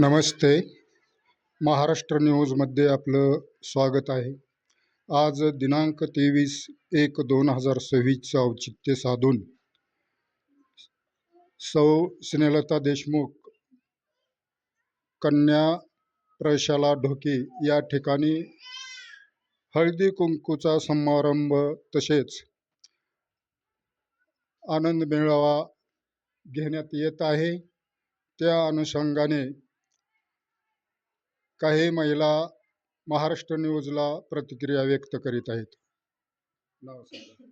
नमस्ते. महाराष्ट्र न्यूजमध्ये आपलं स्वागत आहे. आज दिनांक तेवीस एक दोन हजार सव्वीसचं औचित्य साधून सौ स्नेहलता देशमुख कन्या प्रशाला ढोके या ठिकाणी हळदी कुंकूचा समारंभ तसेच आनंद मेळावा घेण्यात येत आहे. त्या अनुषंगाने काही महिला महाराष्ट्र न्यूजला प्रतिक्रिया व्यक्त करीत आहेत. नाव सांगा.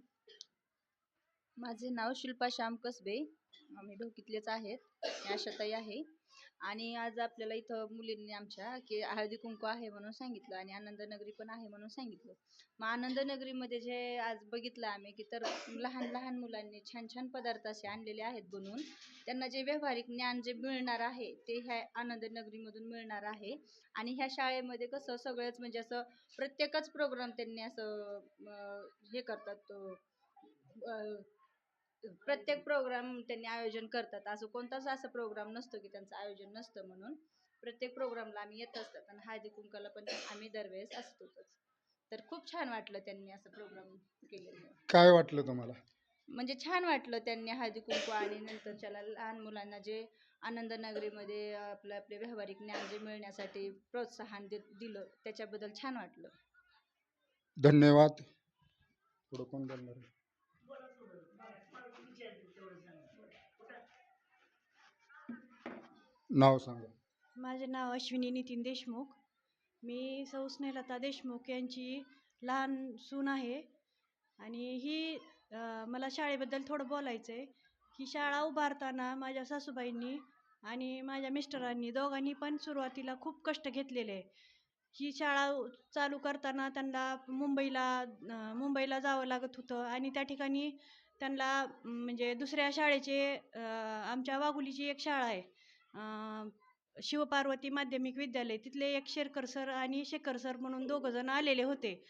माझे नाव शिल्पा श्याम कसबे. आम्ही ढोकीतलेच आहेत. मी आशाताई आहे. आणि आज आपल्याला इथं मुलींनी आमच्या की हळदी कुंकू आहे म्हणून सांगितलं आणि आनंदनगरी पण आहे म्हणून सांगितलं. मग आनंदनगरीमध्ये जे आज बघितलं आम्ही की तर लहान लहान मुलांनी छान छान पदार्थ असे आणलेले आहेत बनवून. त्यांना जे व्यावहारिक ज्ञान जे मिळणार आहे ते ह्या आनंदनगरीमधून मिळणार आहे. आणि ह्या शाळेमध्ये कसं सगळंच म्हणजे असं प्रत्येकच प्रोग्राम त्यांनी असं हे करतात प्रत्येक प्रोग्राम त्यांनी आयोजन करतात. असं कोणताच असं प्रोग्राम नसतो की त्यांचं आयोजन नसतं म्हणून. प्रत्येक प्रोग्रामला आम्ही येत असतात आणि हळदी कुंकाला पण आम्ही दरवेळेस असतोच. तर खूप छान वाटलं त्यांनी असं प्रोग्राम केलेलं. काय वाटलं तुम्हाला? म्हणजे छान वाटलं त्यांनी हळदी कुंकू आणि नंतरच्याला लहान मुलांना जे आनंदनगरीमध्ये आपलं आपले व्यावहारिक ज्ञान जे मिळण्यासाठी प्रोत्साहन दे दिलं त्याच्याबद्दल छान वाटलं. धन्यवाद. पुढं कोण बोलणार आहे? नाव सांगा. माझे नाव अश्विनी नितीन देशमुख. मी सौ स्नेहलता देशमुख यांची लहान सून आहे. आणि ही अ, मला शाळेबद्दल थोडं बोलायचं आहे ही शाळा उभारताना माझ्या सासूबाईंनी आणि माझ्या मिस्टरांनी दोघांनी पण सुरुवातीला खूप कष्ट घेतलेले. आहे ही शाळा उ- चालू करताना त्यांना मुंबईला अ, मुंबईला जावं लागत होतं आणि त्या ठिकाणी त्यांना अम, म्हणजे दुसऱ्या शाळेचे अ, आमच्या वाघुलीची एक शाळा आहे. शिवपार्वती माध्यमिक विद्यालय तिथले एक शेरकर सर आणि शेखर सर म्हणून दोघं जण आलेले होते.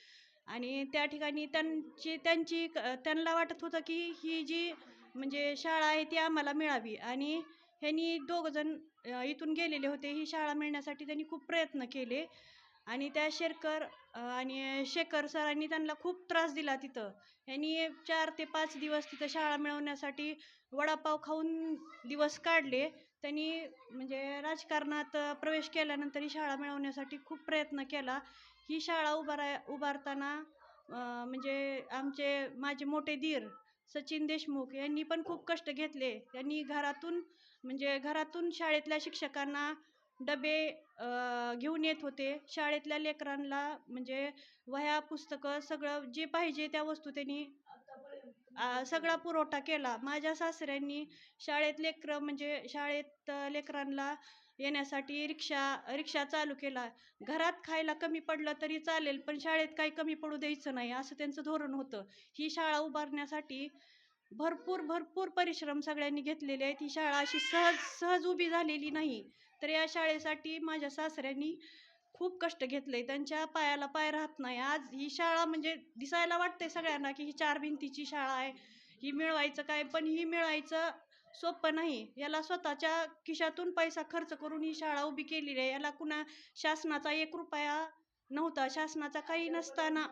आणि त्या ठिकाणी त्यांची त्यांची क- त्यांना वाटत होतं की ही जी म्हणजे शाळा आहे ती आम्हाला मिळावी. आणि ह्यांनी दोघं जण इथून गेलेले होते. ही शाळा मिळण्यासाठी त्यांनी खूप प्रयत्न केले. आणि त्या शेरकर आणि शेखर सरांनी त्यांना खूप त्रास दिला तिथं. ह्यांनी चार ते पाच दिवस तिथं शाळा मिळवण्यासाठी वडापाव खाऊन दिवस काढले. त्यांनी म्हणजे राजकारणात प्रवेश केल्यानंतर ही शाळा मिळवण्यासाठी खूप प्रयत्न केला. ही शाळा उभाराय उभारताना म्हणजे आमचे माझे मोठे धीर सचिन देशमुख यांनी पण खूप कष्ट घेतले. त्यांनी घरातून म्हणजे घरातून शाळेतल्या शिक्षकांना डबे घेऊन येत होते. शाळेतल्या लेकरांना म्हणजे वह्या पुस्तकं सगळं जे पाहिजे त्या वस्तू त्यांनी सगळा पुरवठा केला. माझ्या सासऱ्यांनी शाळेत लेकरं म्हणजे शाळेत लेकरांना येण्यासाठी रिक्षा रिक्षा चालू केला. घरात खायला कमी पडलं तरी चालेल पण शाळेत काही कमी पडू द्यायचं नाही असं त्यांचं धोरण होतं. ही शाळा उभारण्यासाठी भरपूर भरपूर परिश्रम सगळ्यांनी घेतलेले आहेत. ही शाळा अशी सहज सहज उभी झालेली नाही. तर या शाळेसाठी माझ्या सासऱ्यांनी खूप कष्ट घेतले. त्यांच्या पायाला पाय राहत नाही. आज ही शाळा म्हणजे दिसायला वाटते सगळ्यांना की ही चार भिंतीची शाळा आहे. ही मिळवायचं काय? पण ही मिळवायचं सोपं नाही. याला स्वतःच्या खिशातून पैसा खर्च करून ही शाळा उभी केलेली आहे. याला कुणा शासनाचा एक रुपया नव्हता. शासनाचा काही नसताना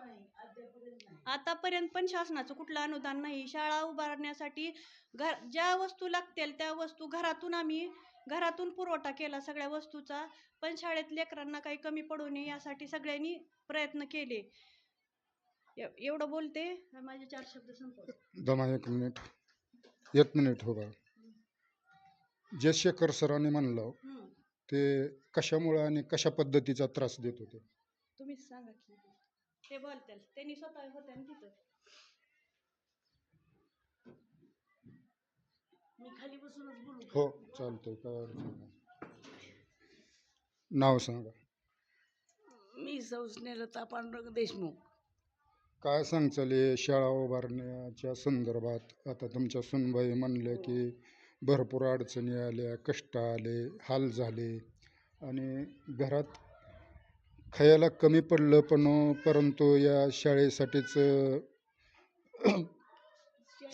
आतापर्यंत पण शासनाचं कुठलं अनुदान नाही. शाळा उभारण्यासाठी घर ज्या वस्तू लागतील त्या वस्तू घरातून आम्ही घरातून पुरवठा केला सगळ्या वस्तूचा पण शाळेत लेकरांना काही कमी पडू नये यासाठी सगळ्यांनी प्रयत्न केले. एव- एवढं बोलते. माझे चार शब्द संपवते. दमा एक मिनिट. एक मिनिट हो बा जे शेखर सरांनी म्हणलं. ते कशामुळं आणि कशा पद्धतीचा त्रास देत होते? तुम्हीच सांगा की. ते बोलतील. त्यांनी स्वतः होत्या तिथं. खाली बसूनच बोलू? हो चालतंय काय अडचण नाही. नाव सांगा. मी सौ स्नेहलता पांडुरंग देशमुख. काय सांगचाल हे शाळा उभारण्याच्या संदर्भात? आता तुमच्या सुनबाई म्हणले की भरपूर अडचणी आल्या कष्ट आले हाल झाले. आणि घरात खायला कमी पडलं पण परंतु या शाळेसाठीच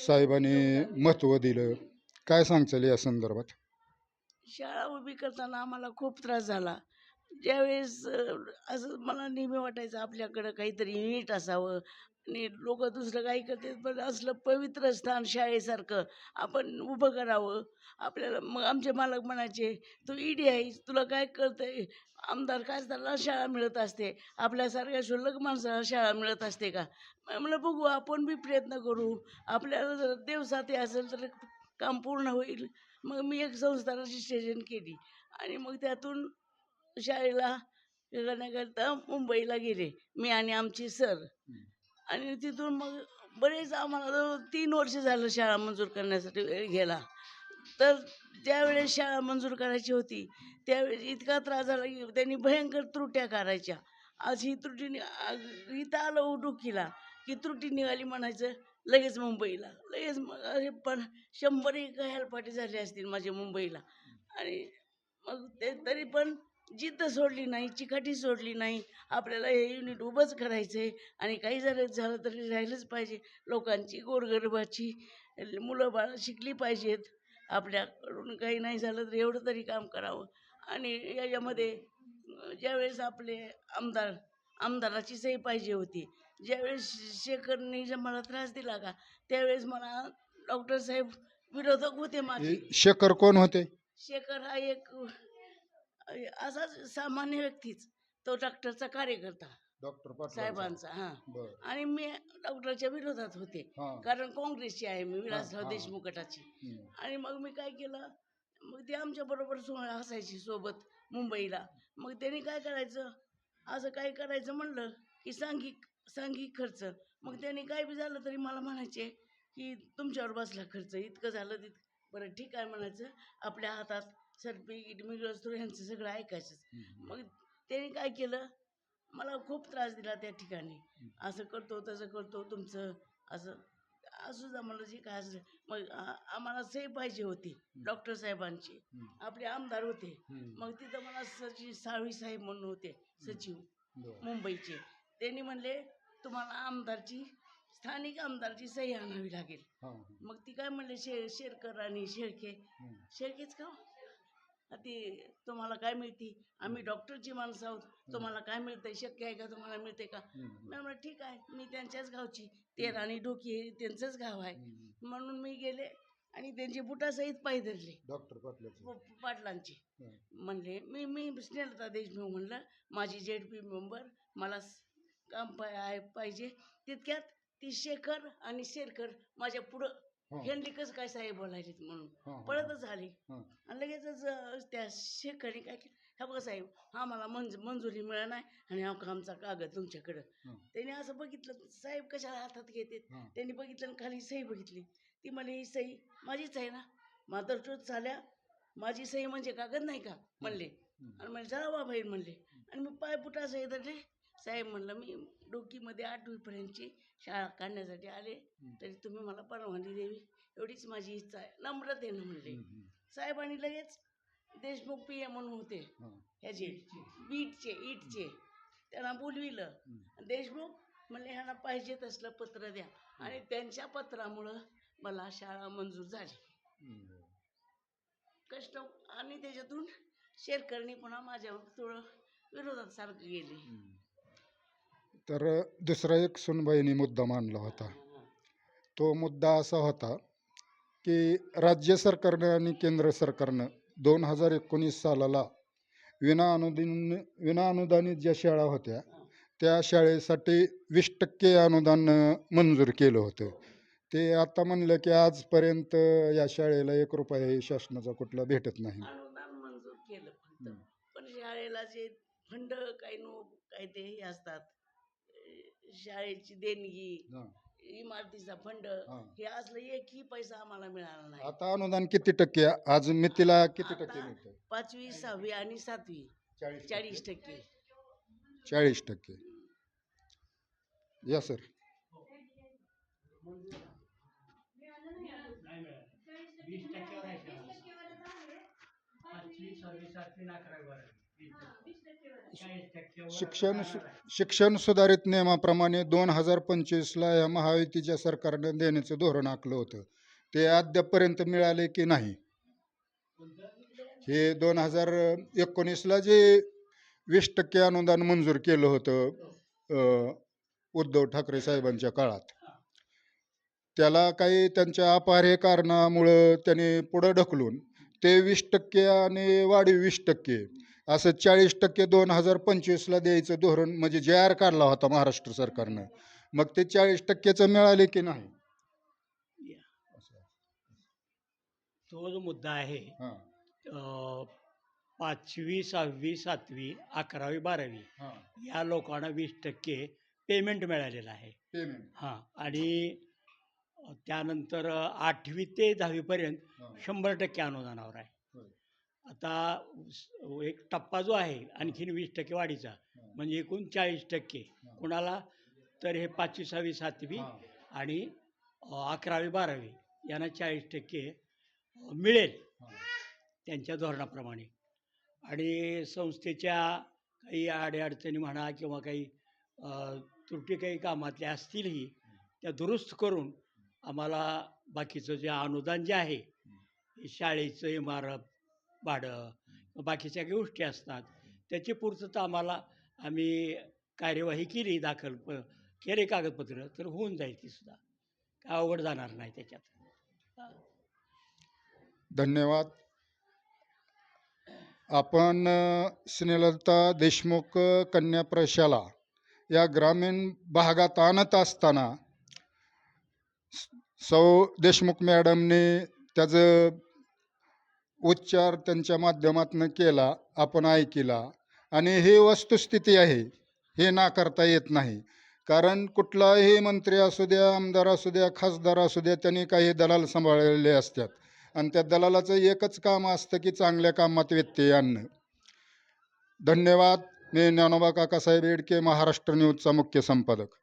साहेबांनी महत्त्व दिलं. काय सांगचाल या संदर्भात? शाळा उभी करताना आम्हाला खूप त्रास झाला. ज्यावेळेस असं मला नेहमी वाटायचं आपल्याकडं काहीतरी नीट असावं. आणि लोक दुसरं काही करतात पण असलं पवित्र स्थान शाळेसारखं आपण उभं करावं. आपल्याला मग आमचे मालक म्हणायचे तू ईडी आहेस तुला काय कळतंय? आमदार खासदारला शाळा मिळत असते. आपल्यासारख्या क्षुल्लक माणसाला शाळा मिळत असते का? मग म्हणलं बघू आपण बी प्रयत्न करू. आपल्याला जर देवसाथी असेल तर काम पूर्ण होईल. मग मी एक संस्थानाची रजिस्ट्रेशन केली. आणि मग त्यातून शाळेला करण्याकरता मुंबईला गेले. मी आणि आमची सर. आणि तिथून मग बरेच आम्हाला तीन वर्ष झालं शाळा मंजूर करण्यासाठी वेळ गेला. तर ज्यावेळेस शाळा मंजूर करायची होती. त्यावेळेस इतका त्रास झाला की त्यांनी भयंकर त्रुट्या करायच्या. आज ही त्रुटी इथं आलं उडुकीला. की त्रुटी निघाली म्हणायचं लगेच मुंबईला. लगेच मग अरे पण शंभर एक हेलपाटे झाले असतील माझ्या मुंबईला. आणि मग ते तरी पण जिद्द सोडली नाही चिकाटी सोडली नाही. आपल्याला हे युनिट उभंच करायचं आहे आणि काही झालं झालं तरी राहिलंच पाहिजे. लोकांची गोरगरिबाची मुलं बाळं शिकली पाहिजेत. आपल्याकडून काही नाही झालं तर एवढं तरी काम करावं. आणि याच्यामध्ये ज्यावेळेस आपले आमदार आमदाराची सही पाहिजे होती. ज्यावेळेस शेखरने जे मला त्रास दिला का त्यावेळेस मला डॉक्टर साहेब विरोधक होते माझे शेखर कोण होते? शेखर हा एक असाच सामान्य व्यक्तीच. तो डॉक्टरचा कार्यकर्ता. डॉक्टर साहेबांचा हां. बर. आणि मी डॉक्टरच्या विरोधात होते. हा. कारण काँग्रेसची आहे मी विलासराव हा. देशमुख गटाची हम्म. आणि मग मी काय केलं मग ते आमच्या बरोबर असायची सोबत मुंबईला. मग त्यांनी काय करायचं असं काय करायचं म्हणलं की सांघिक सांघिक खर्च. मग त्यांनी काय बी झालं तरी मला म्हणायचे की तुमच्यावर बसला खर्च. इतकं झालं तितकं बरं ठीक आहे म्हणायचं. आपल्या हातात सर्टिफिकेट मिळत ह्यांचं सगळं ऐकायचं. मग त्यांनी काय केलं? मला खूप त्रास दिला त्या ठिकाणी. असं करतो तसं करतो तुमचं असं असू द्या मला जे काय असं मग आम्हाला सही पाहिजे होती डॉक्टर साहेबांची. आपले आमदार होते. मग तिथं मला सचिव साळवी साहेब म्हणून होते सचिव. मुंबईचे. त्यांनी म्हणले तुम्हाला आमदारची स्थानिक आमदारची सही आणावी लागेल. हा. मग ती काय म्हणले शे शेरकर आणि शेळके. शेळकेच का आ ती तुम्हाला काय मिळती? आम्ही डॉक्टरची माणसं आहोत. तुम्हाला काय मिळतंय? शक्य आहे का? तुम्हाला मिळते का. मी म्हणलं ठीक आहे. मी त्यांच्याच गावची. तेर आणि डोकी हे त्यांचंच गाव आहे. म्हणून मी गेले आणि त्यांची बुटासहित पाय धरले. डॉक्टर पाटलाचं. हं. म्हणले मी मी स्नेहलता देशमुख म्हणलं. माझी जेड पी मेंबर मला पाहिजे. तितक्यात ती शेखर आणि शेरकर माझ्या पुढं. हं. ह्यांनी कसं काय साहेब बोलायलेत म्हणून? हं, हं, पळतच हं. आणि लगेचच त्या शेखरने काय केलं? हा बघा साहेब हा मला मंज मंजुरी मिळाली नाही आणि हा आमचा कागद तुमच्याकडं. हं. त्याने असं बघितलं साहेब कशाला हातात घेतात? हं. त्यांनी बघितलं आणि खाली सही बघितली. ती म्हणली ही सही माझीच आहे ना? टोच झाल्या माझी सही म्हणजे कागद नाही का? म्हणले. हं. आणि म्हणजे जरा बाबा येईल म्हणले. आणि मी पाय पुटा सही धरले. साहेब म्हणलं मी डोकीमध्ये आठवीपर्यंतची शाळा काढण्यासाठी आले. तरी तुम्ही मला परवानगी द्यावी. एवढीच माझी इच्छा आहे. नम्रतेनं म्हणले. हम्म, हम्म. साहेबांनी लगेच देशमुख पी एम म्हणून होते. ह्याचे बीटचे इटचे त्यांना बोलविलं. देशमुख म्हणले ह्यांना पाहिजे तसलं पत्र द्या. आणि त्यांच्या पत्रामुळं मला शाळा मंजूर झाली. कष्ट आणि त्याच्यातून शेरकरणी पुन्हा माझ्यावर थोडं विरोधात सारखं गेले. तर दुसरा एक सुनबाईनी मुद्दा मांडला होता. तो मुद्दा असा होता की राज्य सरकारनं आणि केंद्र सरकारनं दोन हजार एकोणीस सालाला विना अनुदान विना अनुदानित ज्या शाळा होत्या त्या शाळेसाठी वीस टक्के अनुदान मंजूर केलं होतं. ते आता म्हणलं की आजपर्यंत या शाळेला एक रुपया शासनाचा कुठला भेटत नाही. अनुदान मंजूर केलं फक्त. पण शाळेला जे फंड काही नो काही ते असतात. शाळेची देणगी हां. इमारतीचा फंड हां. हे असलं एकही पैसा आम्हाला मिळाला नाही. आता अनुदान किती टक्के? आज मितीला किती टक्के आता मिळतं पाचवी सहावी आणि सातवी. चाळीस चाळीस टक्के. चाळीस टक्के. या सर वीस टक्क्यावर शिक्षण. शिक्षण सुधारित नियमाप्रमाणे दोन हजार पंचवीसला या महायुतीच्या सरकारनं देण्याचं धोरण आखलं होतं ते अद्यापपर्यंत मिळाले की नाही हे दोन हजार एकोणीसला जे वीस टक्के अनुदान मंजूर केलं होतं उद्धव ठाकरे साहेबांच्या काळात त्याला काही त्यांच्या अपहार्य कारणामुळं त्यांनी पुढं ढकलून ते वीस टक्के आणि वाढीव वीस टक्के असं चाळीस टक्के दोन हजार पंचवीसला द्यायचं धोरण म्हणजे जे आर काढला होता महाराष्ट्र सरकारनं. मग ते चाळीस टक्केचं मिळाले की नाही? तो जो मुद्दा आहे हां. अं, पाचवी सहावी सातवी अकरावी बारावी हां. या लोकांना वीस टक्के पेमेंट मिळालेलं आहे. पेमेंट हां. आणि त्यानंतर आठवी ते दहावीपर्यंत हां. शंभर टक्के अनुदानावर आहे. होय. आता एक टप्पा जो आहे आणखीन वीस टक्के वाढीचा. म्हणजे एकूण चाळीस टक्के. कुणाला तर हे पाचवी सहावी सातवी. आणि अकरावी बारावी यांना चाळीस टक्के मिळेल. त्यांच्या धोरणाप्रमाणे आणि संस्थेच्या काही अडीअडचणी म्हणा किंवा काही त्रुटी काही कामातल्या असतीलही त्या दुरुस्त करून आम्हाला बाकीचं जे अनुदान जे आहे शाळेचं इमारत भाडं बाकीच्या काही गोष्टी असतात. त्याची पूर्तता आम्हाला आम्ही कार्यवाही केली दाखल प केले कागदपत्र तर होऊन जाईल ती सुद्धा. काय अवघड जाणार नाही त्याच्यात. धन्यवाद. आपण स्नेहलता देशमुख कन्या प्रशाला या ग्रामीण भागात आणत असताना स- सौ देशमुख मॅडमने त्याचं उच्चार त्यांच्या माध्यमातून केला आपण ऐकिला. आणि ही वस्तुस्थिती आहे हे नाकारता येत नाही. कारण कुठलाही मंत्री असू द्या आमदार असू द्या खासदार असू द्या त्यांनी काही दलाल सांभाळलेले असतात. आणि त्या दलालाचं एकच काम असतं की चांगल्या कामात व्यत्यय आणणं. धन्यवाद. मी ज्ञानोबा काकासाहेब येडके महाराष्ट्र न्यूजचा मुख्य संपादक.